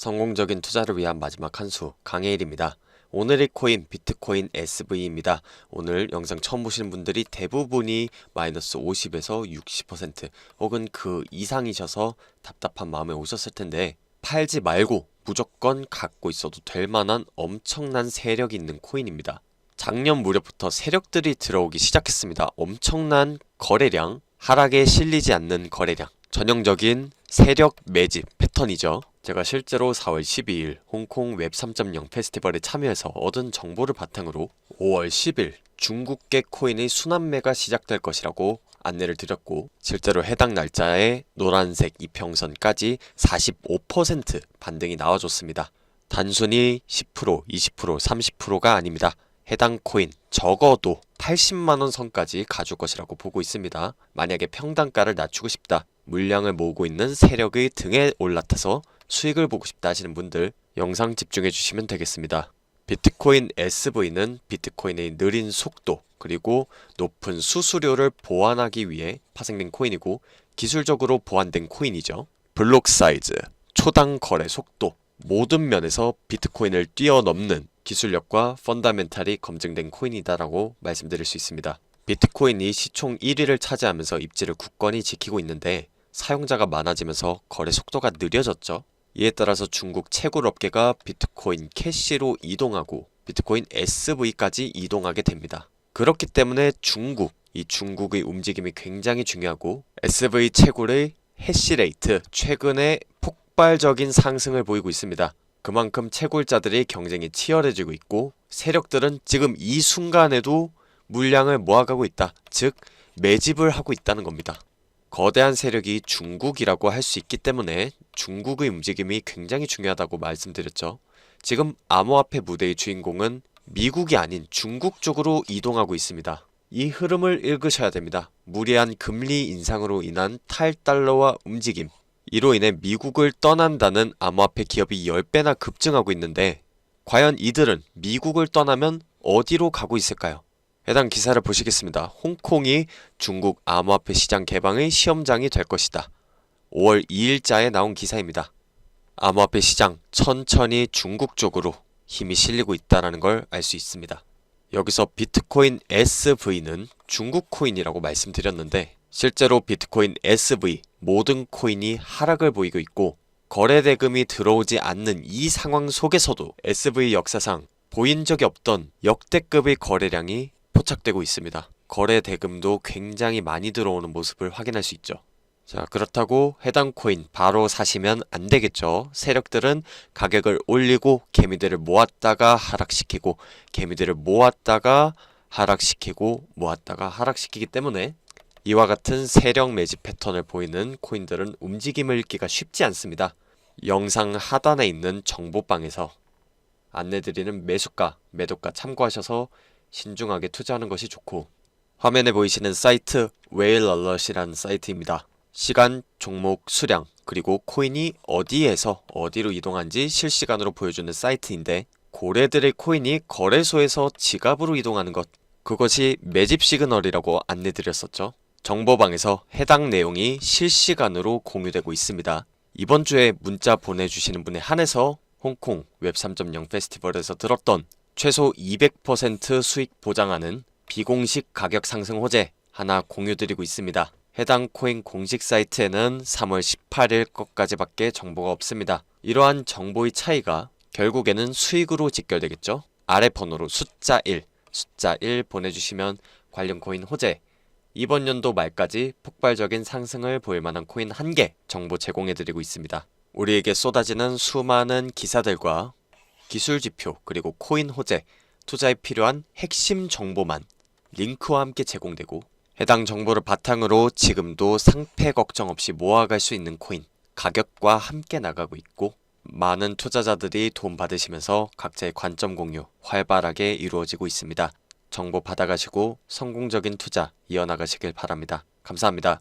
성공적인 투자를 위한 마지막 한 수 강해일입니다. 오늘의 코인 비트코인 SV입니다. 오늘 영상 처음 보시는 분들이 대부분이 마이너스 50에서 60% 혹은 그 이상이셔서 답답한 마음에 오셨을 텐데 팔지 말고 무조건 갖고 있어도 될 만한 엄청난 세력이 있는 코인입니다. 작년 무렵부터 세력들이 들어오기 시작했습니다. 엄청난 거래량, 하락에 실리지 않는 거래량, 전형적인 세력 매집 패턴이죠. 제가 실제로 4월 12일 홍콩 웹 3.0 페스티벌에 참여해서 얻은 정보를 바탕으로 5월 10일 중국계 코인의 순환매가 시작될 것이라고 안내를 드렸고 실제로 해당 날짜에 노란색 이평선까지 45% 반등이 나와줬습니다. 단순히 10%, 20%, 30%가 아닙니다. 해당 코인 적어도 80만원 선까지 가줄 것이라고 보고 있습니다. 만약에 평단가를 낮추고 싶다. 물량을 모으고 있는 세력의 등에 올라타서 수익을 보고 싶다 하시는 분들 영상 집중해 주시면 되겠습니다. 비트코인 SV는 비트코인의 느린 속도 그리고 높은 수수료를 보완하기 위해 파생된 코인이고 기술적으로 보완된 코인이죠. 블록 사이즈, 초당 거래 속도 모든 면에서 비트코인을 뛰어넘는 기술력과 펀다멘탈이 검증된 코인이다라고 말씀드릴 수 있습니다. 비트코인이 시총 1위를 차지하면서 입지를 굳건히 지키고 있는데 사용자가 많아지면서 거래 속도가 느려졌죠. 이에 따라서 중국 채굴 업계가 비트코인 캐시로 이동하고 비트코인 SV까지 이동하게 됩니다. 그렇기 때문에 중국, 이 중국의 움직임이 굉장히 중요하고 SV 채굴의 해시레이트 최근에 폭발적인 상승을 보이고 있습니다. 그만큼 채굴자들의 경쟁이 치열해지고 있고 세력들은 지금 이 순간에도 물량을 모아가고 있다. 즉 매집을 하고 있다는 겁니다. 거대한 세력이 중국이라고 할 수 있기 때문에 중국의 움직임이 굉장히 중요하다고 말씀드렸죠. 지금 암호화폐 무대의 주인공은 미국이 아닌 중국 쪽으로 이동하고 있습니다. 이 흐름을 읽으셔야 됩니다. 무리한 금리 인상으로 인한 탈달러화 움직임. 이로 인해 미국을 떠난다는 암호화폐 기업이 10배나 급증하고 있는데 과연 이들은 미국을 떠나면 어디로 가고 있을까요? 해당 기사를 보시겠습니다. 홍콩이 중국 암호화폐 시장 개방의 시험장이 될 것이다. 5월 2일자에 나온 기사입니다. 암호화폐 시장 천천히 중국 쪽으로 힘이 실리고 있다는 걸 알 수 있습니다. 여기서 비트코인 SV는 중국 코인이라고 말씀드렸는데 실제로 비트코인 SV 모든 코인이 하락을 보이고 있고 거래 대금이 들어오지 않는 이 상황 속에서도 SV 역사상 보인 적이 없던 역대급의 거래량이 포착되고 있습니다. 거래 대금도 굉장히 많이 들어오는 모습을 확인할 수 있죠. 자, 그렇다고 해당 코인 바로 사시면 안 되겠죠. 세력들은 가격을 올리고 개미들을 모았다가 하락시키고 개미들을 모았다가 하락시키고 모았다가 하락시키기 때문에 이와 같은 세력 매집 패턴을 보이는 코인들은 움직임을 읽기가 쉽지 않습니다. 영상 하단에 있는 정보방에서 안내드리는 매수가, 매도가 참고하셔서 신중하게 투자하는 것이 좋고 화면에 보이시는 사이트 웨일 얼럿이라는 사이트입니다. 시간, 종목, 수량, 그리고 코인이 어디에서 어디로 이동한지 실시간으로 보여주는 사이트인데 고래들의 코인이 거래소에서 지갑으로 이동하는 것 그것이 매집 시그널이라고 안내드렸었죠. 정보방에서 해당 내용이 실시간으로 공유되고 있습니다. 이번 주에 문자 보내주시는 분에 한해서 홍콩 웹 3.0 페스티벌에서 들었던 최소 200% 수익 보장하는 비공식 가격 상승 호재 하나 공유드리고 있습니다. 해당 코인 공식 사이트에는 3월 18일 것까지밖에 정보가 없습니다. 이러한 정보의 차이가 결국에는 수익으로 직결되겠죠. 아래 번호로 숫자 1, 숫자 1 보내주시면 관련 코인 호재 이번 연도 말까지 폭발적인 상승을 보일 만한 코인 한 개 정보 제공해드리고 있습니다. 우리에게 쏟아지는 수많은 기사들과 기술 지표 그리고 코인 호재 투자에 필요한 핵심 정보만 링크와 함께 제공되고 해당 정보를 바탕으로 지금도 상패 걱정 없이 모아갈 수 있는 코인 가격과 함께 나가고 있고 많은 투자자들이 도움 받으시면서 각자의 관점 공유 활발하게 이루어지고 있습니다. 정보 받아가시고 성공적인 투자 이어나가시길 바랍니다. 감사합니다.